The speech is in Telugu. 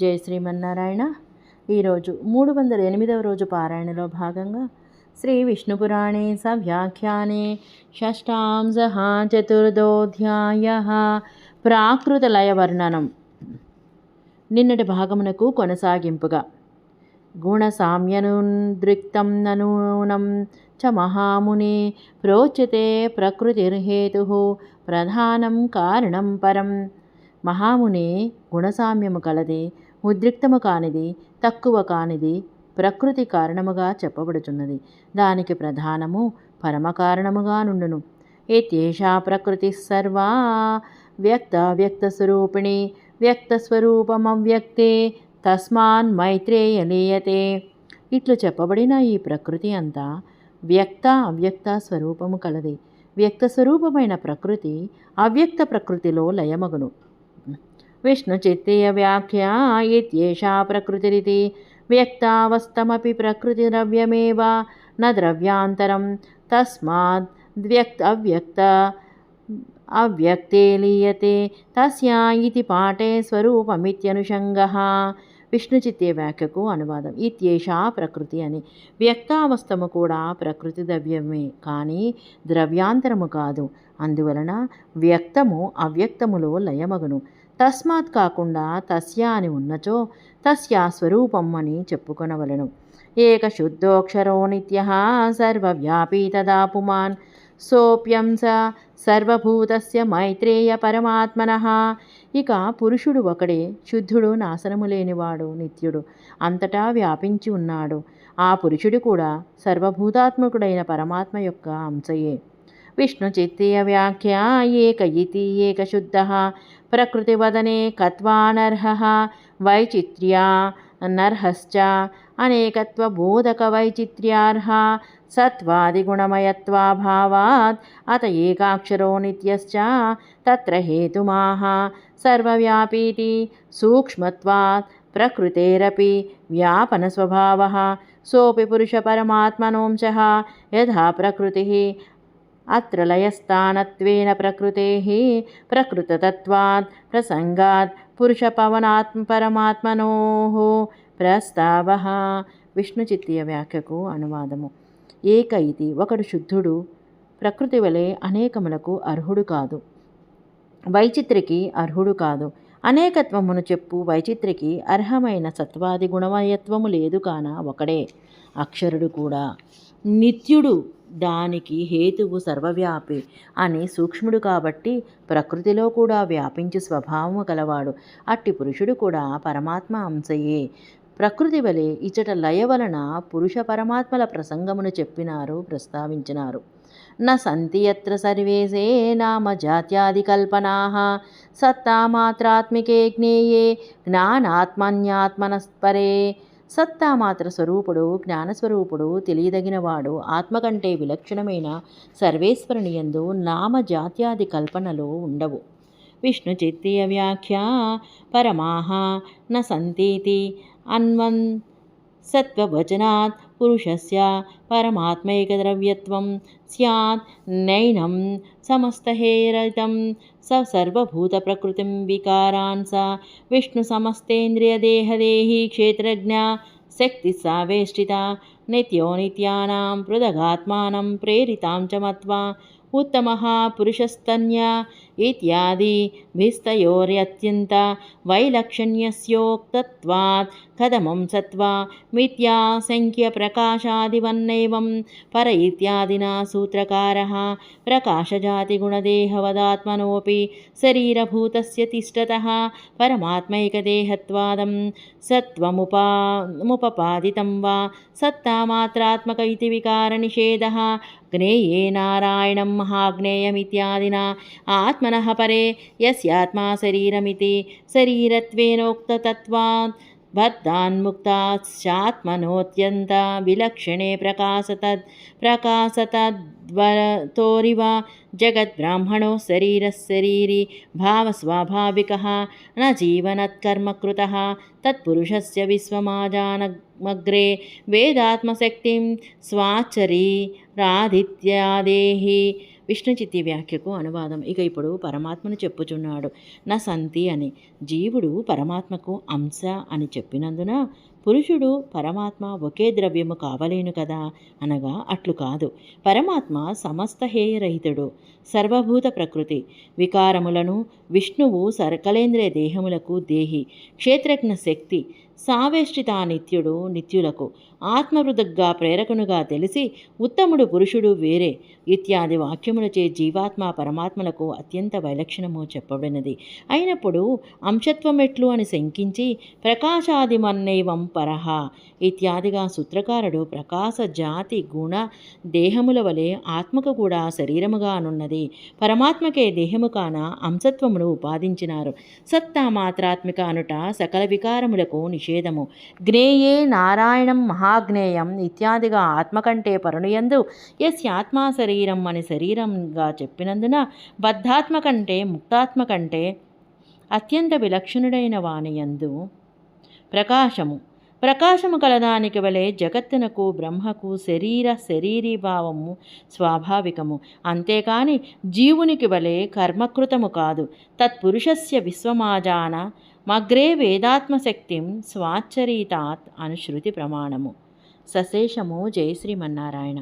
జయ శ్రీమన్నారాయణ. ఈరోజు మూడు వందల ఎనిమిదవ రోజు పారాయణలో భాగంగా శ్రీ విష్ణుపురాణే సవ్యాఖ్యానే షష్టాంశ చతుర్థోధ్యాయ ప్రాకృతలయ వర్ణనం. నిన్నటి భాగమునకు కొనసాగింపుగా. గుణసామ్యనుద్రిక్తం ననూనం చ మహాముని ప్రోచ్యతే ప్రకృతిర్హేతు ప్రధానం కారణం పరం మహాముని గుణసామ్యము కలది ఉద్రిక్తము కానిది తక్కువ కానిది ప్రకృతి కారణముగా చెప్పబడుచున్నది. దానికి ప్రధానము పరమ కారణముగా నుండును. ఏత్యేషా ప్రకృతి సర్వా వ్యక్త వ్యక్త స్వరూపిణి వ్యక్త స్వరూపమవ్యక్తే తస్మాన్ మైత్రేయ లీయతే. ఇట్లు చెప్పబడిన ఈ ప్రకృతి అంతా వ్యక్త అవ్యక్త స్వరూపము కలది. వ్యక్త స్వరూపమైన ప్రకృతి అవ్యక్త ప్రకృతిలో లయమగును. విష్ణుచిత్తీయ వ్యాఖ్య ఇత్యేషా ప్రకృతిరితి. వ్యక్తావస్థమపి ప్రకృతిద్రవ్యమేవ న ద్రవ్యాంతరం తస్మాత్ వ్యక్త అవ్యక్త అవ్యక్తే లీయతే తస్యా ఇతి పాఠే స్వరూపమిత్యనుషంగः. విష్ణుచిత్తే వ్యాఖ్యకు అనువాదం ఇత్యేషా ప్రకృతి అని. వ్యక్తావస్థము కూడా ప్రకృతి ద్రవ్యమే కానీ ద్రవ్యాంతరము కాదు. అందువలన వ్యక్తము అవ్యక్తములో లయమగును. తస్మాత్ కాకుండా తస్య అని ఉన్నచో తస్య స్వరూపం అని చెప్పుకొనవలను. ఏక శుద్ధోక్షరో నిత్య సర్వవ్యాపీ తదా పుమాన్ సోప్యం స సర్వభూతస్య మైత్రేయ పరమాత్మన. ఇక పురుషుడు ఒకడే శుద్ధుడు నాశనము లేనివాడు నిత్యుడు అంతటా వ్యాపించి ఉన్నాడు. ఆ పురుషుడు కూడా సర్వభూతాత్మకుడైన పరమాత్మ యొక్క అంశయే. विष्णुचित्तीयव्याख्यायेकयिति एकशुद्धः प्रकृतिवदने कत्वानर्हः, वैचित्र्या नर्हश्च, अनेकत्वबोधकवैचित्र्यार्हा, सत्त्वादिगुणमयत्वाभावात्, अत एकाक्षरो नित्यश्च, तत्र हेतुमाह सर्वव्यापीति, सूक्ष्मत्वात्, प्रकृतेरपि व्यापनस्वभावः, सोऽपि पुरुषपरमात्मनोंशः, यथा प्रकृतिः अत्र लयस्थानत्वेन प्रकृतेः प्रकृततत्वात् प्रसङ्गात् పురుషపవనాత్మ పరమాత్మనోః ప్రస్తావః విష్ణుచిత్తీయ వ్యాఖ్యకు అనువాదము ఏక ఇది ఒకడు శుద్ధుడు ప్రకృతి వలె అనేకములకు అర్హుడు కాదు వైచిత్రికి అర్హుడు కాదు అనేకత్వమును చెప్పు వైచిత్రికి అర్హమైన సత్వాది గుణమయత్వము లేదు కాన ఒకడే అక్షరుడు కూడా నిత్యుడు దానికి హేతువు సర్వవ్యాపి అని సూక్ష్ముడు కాబట్టి ప్రకృతిలో కూడా వ్యాపించి స్వభావము గలవాడు అట్టి పురుషుడు కూడా పరమాత్మ అంశయే. ప్రకృతి వలె ఇచట లయ వలన పురుష పరమాత్మల ప్రసంగమును చెప్పినారు ప్రస్తావించినారు. న సంతి యత్ర సర్వేసే నామ జాత్యాదికల్పనా సత్తామాత్రాత్మికే జ్ఞేయే. జ్ఞానాత్మన్యాత్మనస్పరే సత్తామాత్ర స్వరూపుడు జ్ఞానస్వరూపుడు తెలియదగినవాడు ఆత్మ కంటే విలక్షణమైన సర్వేశ్వరునియందు నామ జాత్యాది కల్పనలు ఉండవు. విష్ణు చిత్తీయ వ్యాఖ్య పరమాహ న సంతీతి అన్వన్ సత్వవచనాత్ పురుషస్య పరమాత్మైకద్రవ్యత్వం స్యాత్ నైనం సమస్తహేరతం స సర్వభూతప్రకృతిం వికారాన్ స విష్ణు సమస్తేంద్రియదేహదేహి క్షేత్రజ్ఞ శక్తి సావేష్టిత నిత్యో నిత్యానాం పృథగాత్మానం ప్రేరితాం చ మత్వా ఇత్యాది విస్తయోర్యత్యంత వైలక్షణ్యస్యోక్తత్వాత్ కథమం సత్వా మిథ్యాసంఖ్యప్రకాశాదివన్నేవం పర ఇత్యాదినా సూత్రకార ప్రకాశజాతిగుణదేహవదాత్మనోపి శరీరభూతస్య తిష్టత పరమాత్మైకదేహత్వాదం సత్వముపా ముపపాదితం వా సత్తామాత్రాత్మక ఇది వికారనిషేధ జ్ఞేయే నారాయణం మహాజ్ఞేయమిత్యాదినా ఆత్మ आत्मनः परे यस्यात्मा शरीरमिति शरीरत्वेनोक्ततत्त्वात् बद्धान्मुक्ताश्चात्मनोऽत्यन्त विलक्षणे प्रकाशतद् प्रकाशतद्वतोरिव जगद्ब्राह्मणो शरीरशरीरी भावस्वाभाविकः, न जीवनत्कर्मकृतः तत्पुरुषस्य विश्वमाजानमग्रे वेदात्मशक्तिं स्वाचरी राधित्यादेहि। విష్ణుచిత్తి వ్యాఖ్యకు అనువాదం. ఇక ఇప్పుడు పరమాత్మను చెప్పుచున్నాడు. నా సంతి అని. జీవుడు పరమాత్మకు అంశ అని చెప్పినందున పురుషుడు పరమాత్మ ఒకే ద్రవ్యము కావలేను కదా? అనగా అట్లు కాదు. పరమాత్మ సమస్త హేయరహితుడు సర్వభూత ప్రకృతి. వికారములను విష్ణువు సర్కలేంద్రియ దేహములకు దేహి. క్షేత్రజ్ఞ శక్తి సావేష్టిత నిత్యుడు నిత్యులకు ఆత్మవృదగ్గా ప్రేరకునుగా తెలిసి ఉత్తముడు పురుషుడు వేరే. ఇత్యాది వాక్యములచే జీవాత్మ పరమాత్మలకు అత్యంత వైలక్షణము చెప్పబడినది. అయినప్పుడు అంశత్వమెట్లు అని శంకించి ప్రకాశాదిమన్నైవం పరహ. ఇత్యాదిగా సూత్రకారుడు ప్రకాశ జాతి గుణ దేహముల వలె ఆత్మకు కూడా శరీరముగా అనున్నది పరమాత్మకే దేహము కాన అంశత్వమును ఉపాదించినారు. సత్తా మాత్రాత్మిక అనుట సకల వికారములకు నిషేధము. జ్ఞేయే నారాయణం మహాజ్ఞేయం ఇత్యాదిగా ఆత్మ కంటే పరుణయందు ఆత్మా శరీరం అని శరీరంగా చెప్పినందున బద్ధాత్మ కంటే ముక్తాత్మ కంటే అత్యంత విలక్షణుడైన వానియందు ప్రకాశము. ప్రకాశము కలదానికి వలె జగత్తునకు బ్రహ్మకు శరీర శరీరీ భావము స్వాభావికము. అంతేకాని జీవునికి వలె కర్మకృతము కాదు. తత్పురుషస్య విశ్వమాజాన మగ్రే వేదాత్మశక్తిం స్వాచ్చరీతాత్ అనుశ్రుతి ప్రమాణము. సశేషము జయ శ్రీమన్నారాయణ